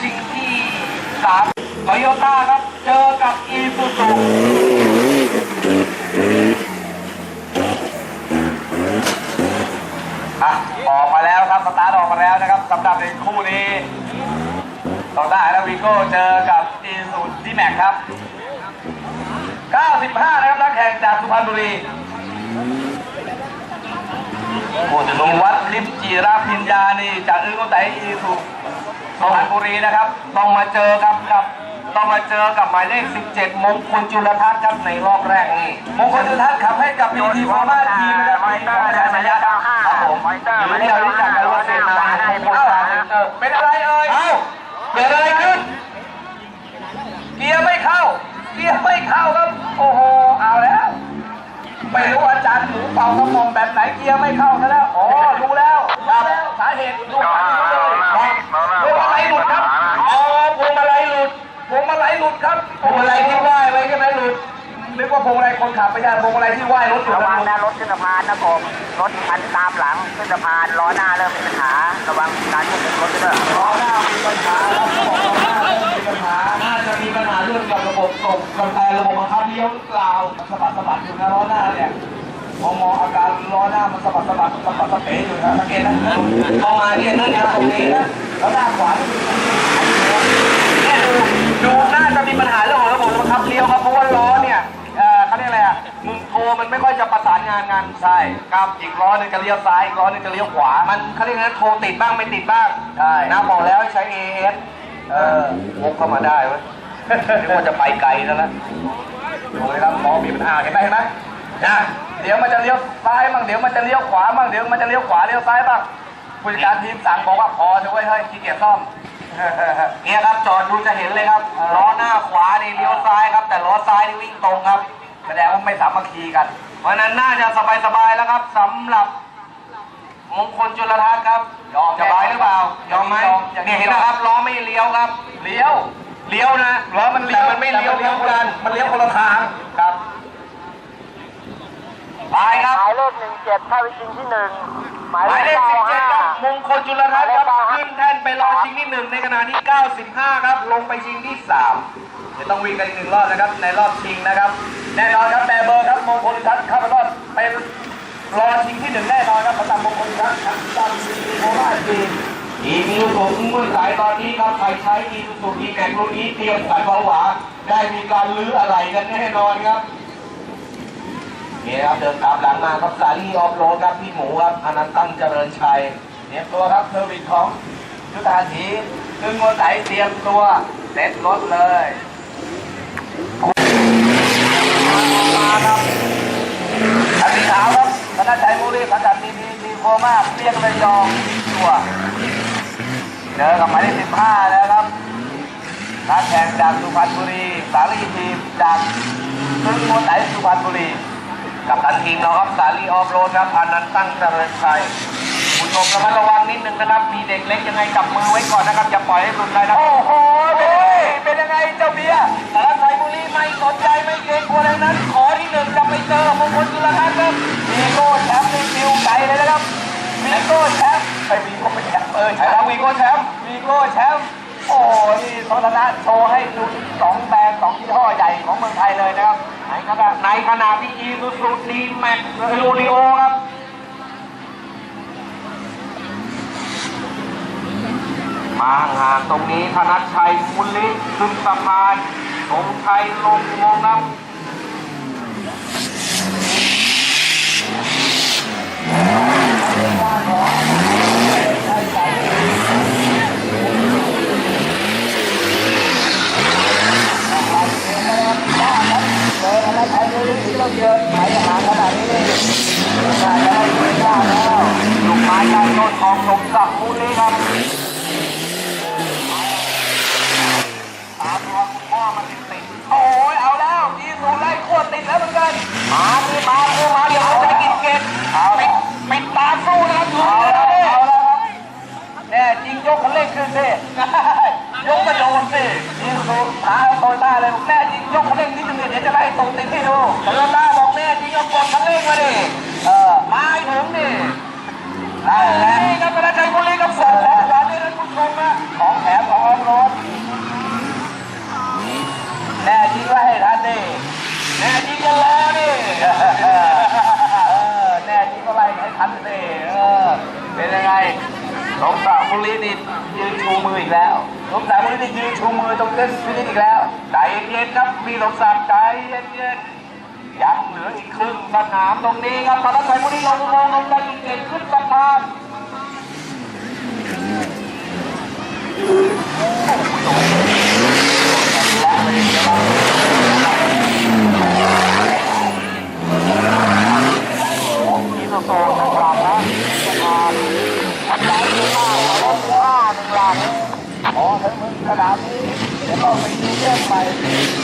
ชิงที่สามโตโยต้าครับ เจอกับอีซูซูอะออกมาแล้วครับ สตาร์ทออกมาแล้วนะครับสำหรับในคู่นี้โตต้าและวีโก้เจอกับอีซูซีแม็กครับ 95 นะครับนักแข่งจากสุพรรณบุรีโอ้จะลงวัดลิมจีราพิญญานี่จากอื่นก็แต่อีซู สุพรรณบุรีนะครับ ต้องมาเจอกับกับต้องมาเจอกับหมายเลข 17 มงคลจุลทัศน์ครับในรอบแรกนี่มงคลจุลทัศน์ขับให้กับพีทีฟอร์มาทีมนะครับพีทีฟอร์มาชายะครับผมหรือที่เรารู้จักกันว่าเซนนายมงคลตาเซ็นเตอร์เป็นอะไรเอ่ยเอ้าเกิดอะไรขึ้นเกียร์ไม่เข้าเกียร์ไม่เข้าครับ โอ้โหเอาแล้วไม่รู้อาจารย์หมูเป่ากระหม่อมแบบไหนเกียร์ไม่เข้าซะแล้วอ๋อรู้แล้วรู้แล้วสาเหตุดูสาเหตุเลยพวงมาลัยหลุดครับ อ๋อ พวงมาลัยหลุด พ วงมาลัยหลุดครับพวงมาลัยที่ไหว้ไว้ใช่ไหมหลุดนึกว่าพวงมาลัยคนขับไม่ใช่พวงมาลัยที่ไหว้รถอยู่ระนะวังหลุดนะรถขึ้นสะพานนะผมรถคันตามหลังขึ้นสะพานล้อหน้าเริ่มมีปัญหาระวังการควบคุมรถด้วยล้อหน้ามีปัญหาครับเขาบอกล้อหน้าเริ่มมีปัญหาน่าจะมีปัญหาเรื่องกับระบบส่งกับแต่ระบบบังคับเลี้ยวหรือเปล่าสะบัดสะบัดอยู่นะล้อหน้าเนี่ยมองมองอาการล้อหน้ามันสะบัดสะบัดสะบัดสะเป๋อยู่นะสังเกตนะมองมาเนี่ยนั่นเนี่ยตรงนี้นะแล้วหน้าขวานี่เนี่ย ดูดูน่าจะมีปัญหาเรื่องของระบบบังคับเลี้ยวครับเพราะว่าล้อเนี่ยเอ่อเขาเรียกอะไรอะมุมโทมันไม่ค่อยจะประสานงานกันใช่ครับอีกล้อหนึงจะเลี้ยวซ้ายอีกล้อหนึงจะเลี้ยวขวา มันเขาเรียกนะโทติดบ้างไม่ติดบ้างใช่นะบอกแล้วให้ใช้ AS เออวกเข้ามาได้เว้ยนึกว่าจะไปไกลแล้วนะดูเลยครับล้อมีปัญหาเห็นไหมเห็นไหมนะเดี๋ยวมันจะเลี้ยวซ้ายบ้างเดี๋ยวมันจะเลี้ยวขวาบ้างเดี๋ยวมันจะเลี้ยวขวาเลี้ยวซ้ายบ้างผู้จัดการทีมสั่งบอกว่าพอเถอะเว้ยเฮ้ยขี้เกียจซ่อม เนี่ยครับจอดดูจะเห็นเลยครับล้อหน้าขวานี่เลี้ยวซ้ายครับ แต่ล้อซ้ายนี่วิ่งตรงครับแสดงว่าไม่สามัคคีกัน เพราะฉะนั้นน่าจะสบายๆแล้วครับสำหรับมงคลจุลทัศน์ครับยอมสบายหรือเปล่ายอมไหมเนี่ยเห็นนะครับล้อไม่เลี้ยวครับ เลี้ยวเลี้ยวนะล้อมันเลี้ยวมันไม่เลี้ยวพร้อมกันมันเลี้ยวคนละทางครับ ไปครับ หมายเลขหนึ่งเจ็ดเข้าไปชิงที่หนึ่งหมายหมายเลเลขขเก้า17ห้า ครับมงคลจุลทัศน์ครับขึ้นแท่นไปรอชิงที่หนึ่งในขณะที่95 ครับ ลงไปชิงที่3จะต้องวิ่งกันอีกหนึ่งรอบนะครับในรอบชิงนะครับ แน่นอนครับแต่เบอร์ครับมงคลจุลทัศน์เข้าไปรอบไปรอชิงที่หนึ่งแน่นอนครับสำหรับมงคลจุลทัศน์ครับจำซีโคราชจีนอีมิวสูงเมื่อสายตอนนี้ครับใครใช้อีมิวสูงอีแม็กรุ่นนี้เตรียมสายเบาหวานได้มีการลื้ออะไรกันแน่นอนครับ เนี่นะครับเดินตามหลังมาครับสาลีออฟโรดครับพี่หมูครับอนันต์ตั้งเจริญชัยเตรียมตัวครับเทอร์วินของยุทธาถีดึงโมไสเตรียมตัวเซ็ตรถเลยมาครับอันสีขาวครับธนชัยบุรีสังกัดทีพีทีโคมากเรียกระยยองตัวเจอกับหมายเลขสิบห้าแล้วครับนักแข่งจากสุพรรณบุรีสาลีทีมจากซึ่งโมไตสุพรรณบุรี กับตันทีมเราครับสาลีออฟโรดครับอนันต์ตั้งเจริญชัยผู้ชมระมัดระวังนิดนึงนะครับ มีเด็กเล็กยังไงจับมือไว้ก่อนนะครับอย่าปล่อยให้หลุดเลยนะโอ้โหเป็นยังไงเจ้าเบียร์สารชัยบุรีไม่สนใจไม่เกรงกลัวอะไรนั้น ขอที่หนึ่งจะไปเจอมงคลจุลทัศน์ครับวีโก้แชมป์ในฟิวไกลเลยนะครับวีโก้แชมป์ไปวีโก้แชมป์เออใช่แล้ววีโก้แชมป์วีโก้แชมป์ โอ้โหนี่สมรรถนะโชว์ให้ดูสองแบรนด์สองยี่ห้อใหญ่ของเมืองไทยเลยนะครับในขณะในขณะที่อีซูซูดีแม็กลูริโอครับมาห่างตรงนี้ธนัชชัยมุลลิขึ้นสะพานสมชัยลงอ้น อุโมงค์ครับลูกไม้ใต้ต้นทองสมศักดิ์มูลนี้ครับตามตัวคุณพ่อมาติดติดโอ้ยเอาแล้วยีสูไล่ขวดติดแล้วเหมือนกันมาคือมาคือมาเดี๋ยวเอาใจกินเกตปิดปิดตาสู้นะครับดูเอาแล้วเอาแล้วครับแน่จริงยกคันเร่งขึ้นสิยกกระโดดสิยีสูขาโตต้าเลยแน่จริงยกคันเร่งนิดนึงเดี๋ยวจะไล่ตรงติดให้ดูโตโยกกดคันเร่งมาดิเออมาให้ถึงดิได้แล้วนี่ครับประชัยบุรีกับส่งของขวัญนี่นะคุณผู้ชมนะของแถมของออฟโรดแน่จริงว่าให้ทันดิแน่จริงก็รอดิเออแน่จริงก็ไล่ให้ทันสิเออเป็นยังไงสงสารบุรีนี่ยืนชูมืออีกแล้วเอสมศักดิ์วันนี้ยืนชูมือตรงเส้นฟินิชอีกแล้วใจเย็นครับมีสมศักดิ์ใจเย็นๆ ยังเหลืออีกครึ่งสนามตรงนี้ครับพลังชัยบุรีลงลงลงได้อีกเด็กขึ้นสะพานสนามนี้เดี๋ยวเราไปดูเรื่องไป